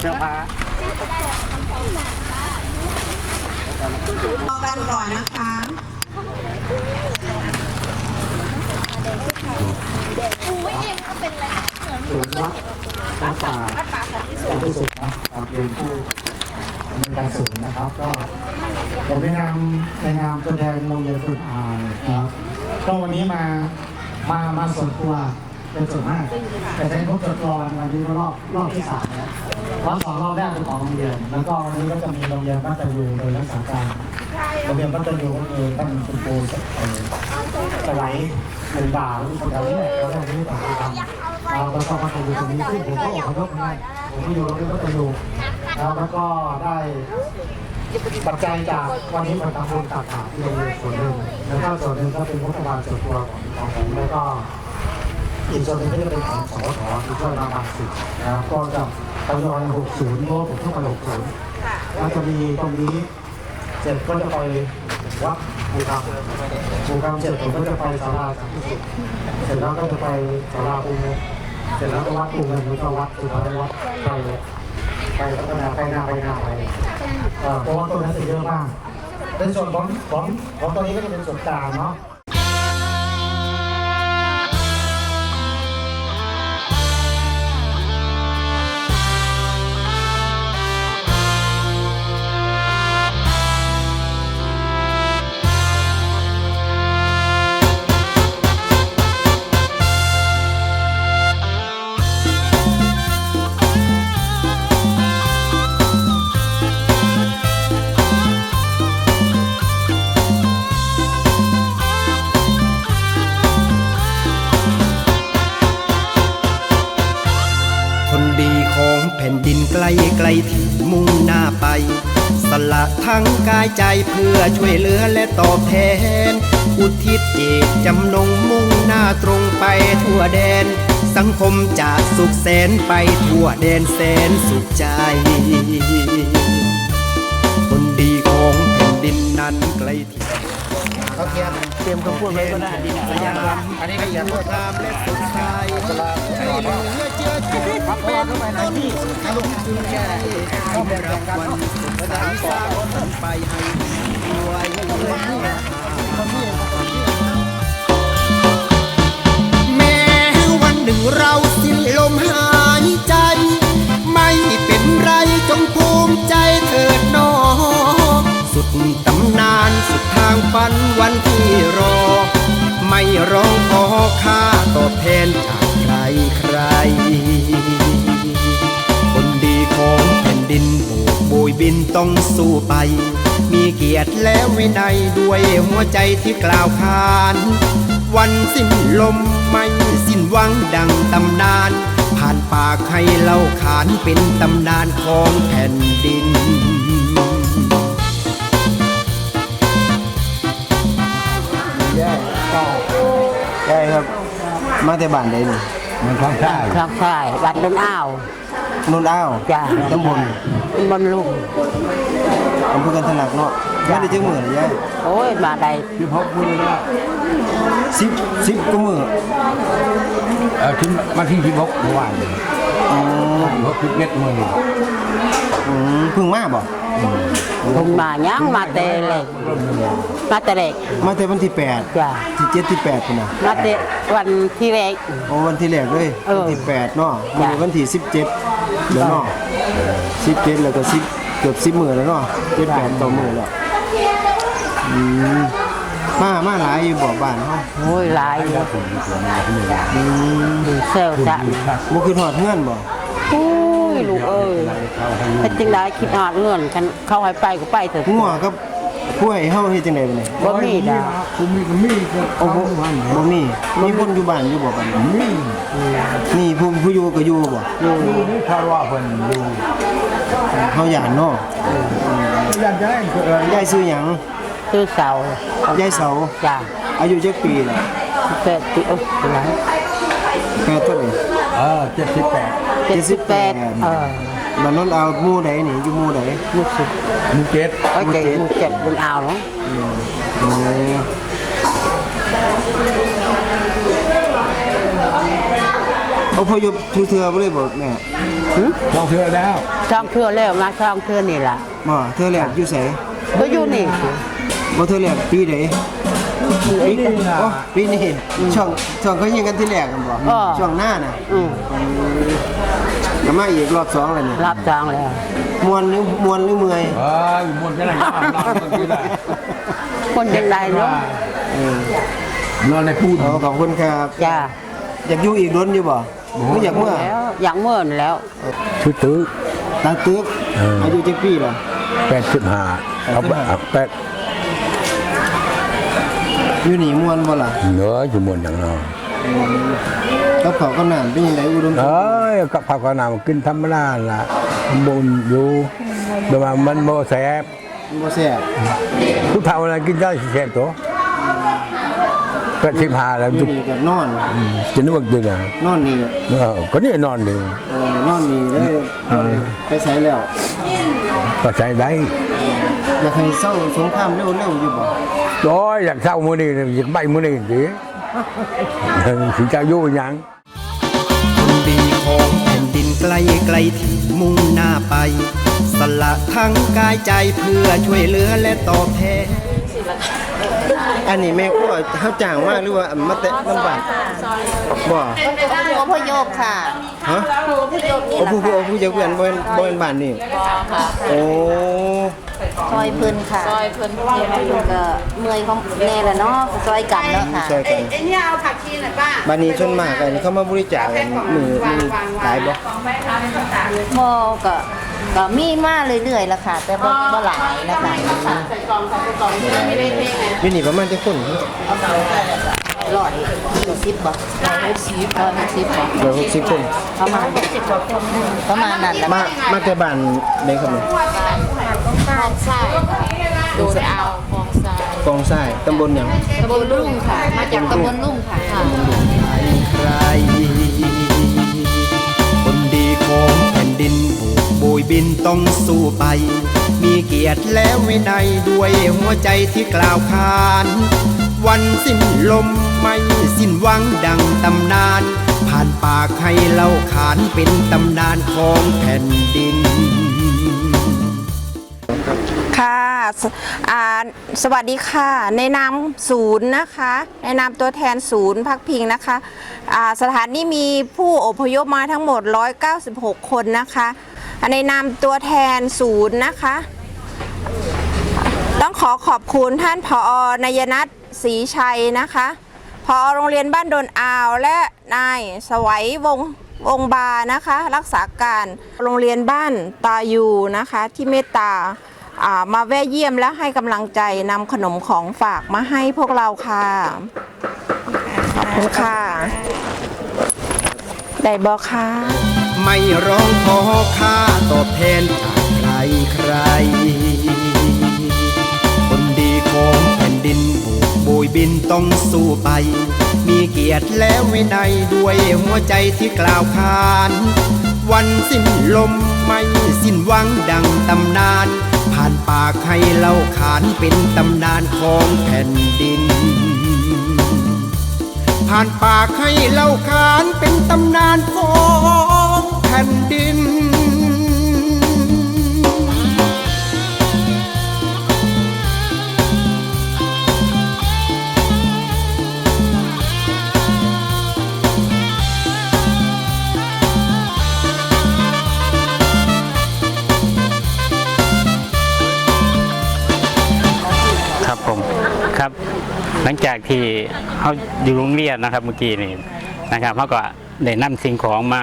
เสื้อผ้ากันก่อนนะคะอุ้ยเงก็เป็นอะไรเหมือนวัดวัดป่าวัดป่าสันติสุขที่สุดนะครับเป็นผู้มีการสูงนะครับ ก็ผมในนามในนามตัวแทนโรงเรียนฝึกอ่านะครับก็วันนี้มามามาส่วนตัว เป็นส่วนมากแต่ใช้พบจดกรวันนี้ก็รอบรอบที่สามแล้วรอบสองรอบแรกเป็นของโรงเรียน แล้วก็วันนี้ก็จะมีโรงเรียนบ้านตะยูโดยรักษาการโรงเรียนบ้านตะยูก็คือท่านคุณครูเอ่อสไลด์หนึ่งบาทหรือคนแถวนี้แหละเราได้ที่ต่างกันเราแล้วก็พัฒนาตรงนี้ซึ่งผมก็อพยพมาผมก็อยู่โรงเรียนพัฒนาแล้วแล้วก็ได้ปัจจัยจากวันนี้มาทำบุญตักบาตรที่โรงเรียนส่วนหนึ่งแล้วก็ส่วนหนึ่งก็เป็นงบประมาณส่วนตัวของผมแล้วก็ อีกส่วนหนึ่งก็จะเป็นของสวทคือช่วยมาบางสิทธิ์นะครับก็จะทยอย60เพราะว่าผมต้องไป60แล้วจะมีตรงนี้เสร็จก็จะไปวัดภูกรรมภูกรรมเสร็จผมก็จะไปศาลาสันติสุขเสร็จแล้วก็จะไปศาลาปูเงินเสร็จแล้วก็วัดปูเงินแล้วก็วัดสุดท้ายวัดไปไปพัฒนาไปหน้าไปหน้าไปเอ่อเพราะว่าต้นนั้นจะเยอะมากในส่วนของของของตัวนี้ก็จะเป็นส่วนกลางเนาะ คนดีของแผ่นดินไกลไกลที่มุ่งหน้าไป สละทั้งกายใจเพื่อช่วยเหลือและตอบแทน อุทิศเจตจำนงมุ่งหน้าตรงไปทั่วแดน สังคมจะสุขแสนไปทั่วแดนแสนสุขใจ คนดีของแผ่นดินนั้นไกลที่ เขาเทียนเตรียมคำพูดไว้ก็ได้ดีนะอันนี้ก็อย่าพูดตามและสุดท้ายตลาดให้เหลือเจือจุดพักเป็นต้นลงทุนแก่ให้ได้รับวันสดใสสร้างต้นไปให้รวยแม้วันหนึ่งเราสิ้นลมหายใจ ไม่เป็นไรจงภู กโบยบินต้องสู้ไป มีเกียรติและวินัยด้วยหัวใจที่กล่าวขาน วันสิ้นลมไม่สิ้นหวังดังตำนาน ผ่านปากให้เล่าขานเป็นตำนานของแผ่นดินใช่ครับ มาแต่บ้านใดนี่มันท้องใต้ครับใช่วัดต้นอ้าว นุ่นอ้าวจ้ะ ตำบลบนลุงอำเภอกันทะลักเนาะไม่ได้จังมือเลยยายโอ้ย มาได้ที่พบมือแล้วสิบสิบก็มือเออที่มาที่ที่พบเมื่อวานอ๋อพบพิษเม็ดมือ อืมเพิ่งมาบ่ผมมายังมาแต่เล็กมาแต่เล็กมาแต่วันที่แปดจ้ะที่เจ็ดที่แปดพุ่นน่ะมาแต่วันที่เล็กโอ้วันที่แรกเลยเออวันที่แปดเนาะจ้ะมีวันที่สิบเจ็ดเดี๋ยวเนาะสิบเจ็ดแล้วก็สิบเกือบสิบมือแล้วเนาะเจ็ดแปดต่อมือแล้วอืมมามาหลายอยู่บ่บ้านเฮาโอ้ยหลายอยู่อืมดูเซลจ้ะบ่คือทอดเงื่อนบ่โอ้ย ลูกเอ้ยเป็นจังไดคิดหอดเงินกันเข้าให้ไปก็ไปเถอะงัวกับกล้วยเฮาเฮ็ดจังได๋บัดนี้บ่มีดาวคุณมีก็มีก็โอ้โหบ่มีมีคนอยู่บ้านอยู่บ่บัดนี้มีนี่ผู้ผู้อยู่ก็อยู่บ่อยู่นี่คารว่าเพิ่นอยู่เฮาหยานเนาะอยากจะให้เออยายซื้อหยังซื้อเสายายเสาจ้ะอายุจักปีล่ะเปิดติโอ้ยหลายแปดเท่าไหร่เออเจ็ดสิบแปดเจ็ดสิบแปดเออบ้านโนนเอาหมู่ใดนี่อยู่หมู่ใดลูกสิบมีเจ็ดโอ้ยเจ็ดลูกเจ็ดบนอ่าวเนาะโอ้เอาพยพทุเทือบ่เลยบ่แม่ลองเทือแล้วช่องเครือแล้วมาช่องเครือนี่ล่ะบ่เทือแรกอยู่ไสก็อยู่นี่บ่เธอแรกปีไหน ปีนี้โอ้ปีนี้ช่วงช่วงเขายิงกันที่แรกกันบ่อ้อช่วงหน้าน่ะอืมก็มาอีกรอบสองแล้วนี่ยรับจ้างแล้วมวนหรือมวนหรือเมื่อยเอออยู่บนกันไหนนอนนอนกันที่ไหนคนจังไดเนาะนอนในปูนอ๋อขอบคุณครับจ้าอยากอยู่อีกล้นอยู่บ่หรือยากเมื่อแล้วอยากเมื่อนแล้วชุดตื้อ ตาตึกเอออ อายุจักปีล่ะแปดสิบห้าเอาแปด อยู่นี่มวนบ่ล่ะเหนืออยู่บนอย่างนอนกับเขาวก็น้ำเป็นยังไงอุดมสมเอบูรณ์้ยกับผักกะนาวกินธรรมดาล่ะบนอยู่แต่ว่ามันโมแสบบ่แซ่บผู้เฒ่าอะไรกินได้แสบตัวแปดสิบห้าแล้วอยู่นี่ก็นอน จะนึกว่าดีนะนอนนี่เออก็นี่นอนดีเออนอนนี่เลยไปใส่แล้วก็ใช้ได้อยากให้เศร้าสงครามเร็วๆอยู่บ่ โอ้ยอยากเศร้ามือนี่อยากใบมือนี่สิสิจะอยู่หยังคนดีของแผ่นดินไกลไกลที่มุ่งหน้าไป สละทั้งกายใจเพื่อช่วยเหลือและตอบแทน อันนี้แม่ครัวเฮาจ้างมาหรือว่ามาแต่ลำบากบ่ผู้อพยพค่ะฮะผู้อพยพนี่โอ้แหละผู้ผู้ผู้เจ้าเพื่อนบ่เป็นบ่เป็นบ้านนี่ค่ะโอ้ ซอยเพิ่นค่ะซอยเพิ่นเพิ่นก็เมื่อยของแน่ละเนาะซอยกันเนาะค่ะช่วยกันไอ้เนี่ยเอาผักชีหน่อยป้าบ้านนี้ชนมากอันนี้เขามาบริจาคกันมือมือหลายบ่บ่ก็ ก็มีมาเรื่อยๆละค่ะ แต่บ่บ่หลายนะคะใส่กล่องใส่กล่องไม่ได้เทไงอยู่นี่ประมาณจักคนร้อยสิบบ่ร้อยสิบร้อยหกสิบบ่ร้อยหกสิบคนประมาณสิบกว่าคนประมาณนั้นละมามาแต่บ้านใดครับนี่คลองทรายดูดเอาคลองทรายกองทรายตำบลหยังตำบลลุ่งค่ะ มาจากตำบลลุ่งค่ะค่ะใคร บินต้องสู้ไป มีเกียรติและวินัยด้วยหัวใจที่กล่าวขาน วันสิ้นลมไม่สิ้นหวังดังตำนาน ผ่านปากให้เล่าขานเป็นตำนานของแผ่นดิน ค่ะสอ่าสวัสดีค่ะ ในนามศูนย์นะคะ ในนามตัวแทนศูนย์พักพิงนะคะอ่าสถานนี้มีผู้อพยพมาทั้งหมด 196 คนนะคะ อ่าในนามตัวแทนศูนย์นะคะ ต้องขอขอบคุณท่านผอนายนัทศรีชัยนะคะผอโรงเรียนบ้านดนอาวและนายสวัยวงวงบานะคะ รักษาการโรงเรียนบ้านตายูนะคะ ที่เมตตาามาแวะเยี่ยมและให้กำลังใจนำขนมของฝากมาให้พวกเราค่ะ ขอบคุณค่ะ ได้บอกค่ะ ไม่ร้องขอค่าตอบแทนจากใครใคร คนดีของแผ่นดินผูกโบยบินต้องสู้ไป มีเกียรติและวินัยด้วยหัวใจที่กล่าวขาน วันสิ้นลมไม่สิ้นหวังดังตำนาน ผ่านปากให้เล่าขานเป็นตำนานของแผ่นดินผ่านปากให้เล่าขานเป็นตำนานของ แผ่นดิน ครับผมครับ หลังจากที่เขาอยู่โรงเรียนนะครับเมื่อกี้นี่นะครับเขาก็ได้นำสิ่งของมา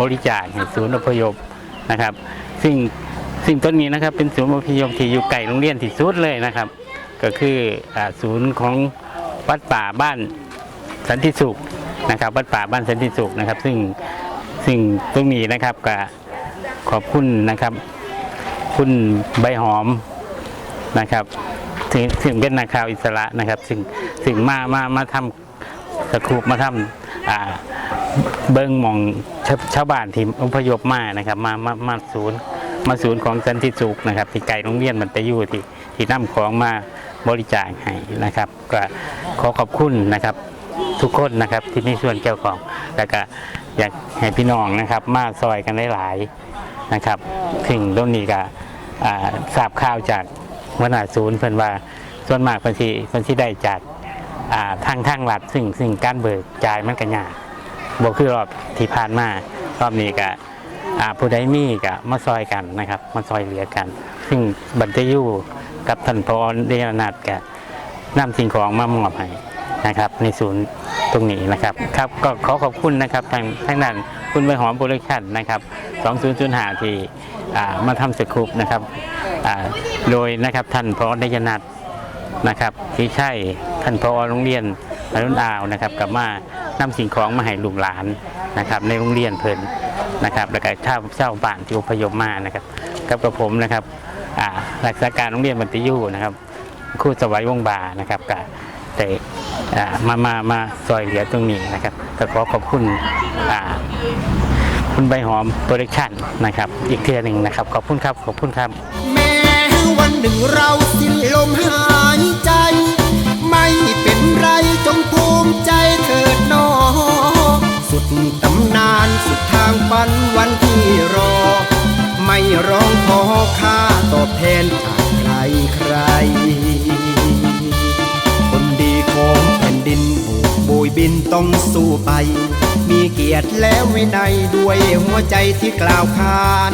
บริจาคให้ศูนย์อพยพนะครับ ซึ่งสิ่งต้นนี้นะครับเป็นศูนย์อพยพที่อยู่ไกลโรงเรียนที่สุดเลยนะครับ ก็คืออศูนย์ของวัดป่าบ้านสันติสุขนะครับ วัดป่าบ้านสันติสุขนะครับ ซึ่งซึ่งตรงนี้นะครับก็ขอบคุณนะครับ คุณใบหอมนะครับถึงถึงเป็นนักข่าวอิสระนะครับถึงถึงมามามาทำสกูปมาทำอ่า เบิ้งมองชาวชาวบ้านที่อพยพมานะครับมามามาศูนย์มาศูนย์ของสันติสุขนะครับ ที่ไกลโรงเรียนมันตะยู่ที่ที่นำของมาบริจาคให้นะครับ ก็ขอขอบคุณนะครับ ทุกคนนะครับที่มีส่วนเกี่ยวของแล้วก็อยากให้พี่น้องนะครับ มาซอยกันได้หลายๆนะครับถึงตรงนี้ก็ทราบข่าวจากหัวหน้าศูนย์เพิ่นว่าส่วนมากเพิ่นสิเพิ่นสิได้จากทางทางรัฐซึ่งซึ่งการเบิกจ่ายมันก็ยาก บ่คือรอบที่ผ่านมารอบนี้ก็อ่าผู้ใดมีก็มาซอยกันนะครับ มาซอยเหลือกัน ซึ่งบันเตยูกับท่านพอเดรนัดก็นำสิ่งของมามอบให้นะครับ ในศูนย์ตรงนี้นะครับครับก็ขอขอบคุณนะครับทางทางนั้นคุณใบหอมโปรดักชั่นนะครับ2005ที่อ่ามาทำสกูปนะครับโดยนะครับท่านพอเดรนัดนะครับที่ใช่ท่านพอโรงเรียนอรุณอาวนะครับกับมา นำสิ่งของมาให้ลูกหลานนะครับ ในโรงเรียนเพิ่นนะครับแล้วก็ชาวเจ้าบ้านที่อพยพมานะครับกับกับผมนะครับอ่ารักษาการโรงเรียนบันติยูนะครับครูสวัยวงบานะครับกับแต่อ่ามามามาซอยเหลือตรงนี้นะครับก็ขอขอบคุณอ่าคุณใบหอมโปรดักชั่นนะครับ อีกเทือหนึ่งนะครับ ขอบคุณครับ ขอบคุณครับ แม้วันหนึ่งเราสิ้นลมหาย ฝันวันที่รอ ไม่ร้องขอค่าตอบแทนจากใครใคร คนดีของแผ่นดินบุกบุยบินต้องสู้ไป มีเกียรติแล้ววินัยด้วยหัวใจที่กล่าวขาน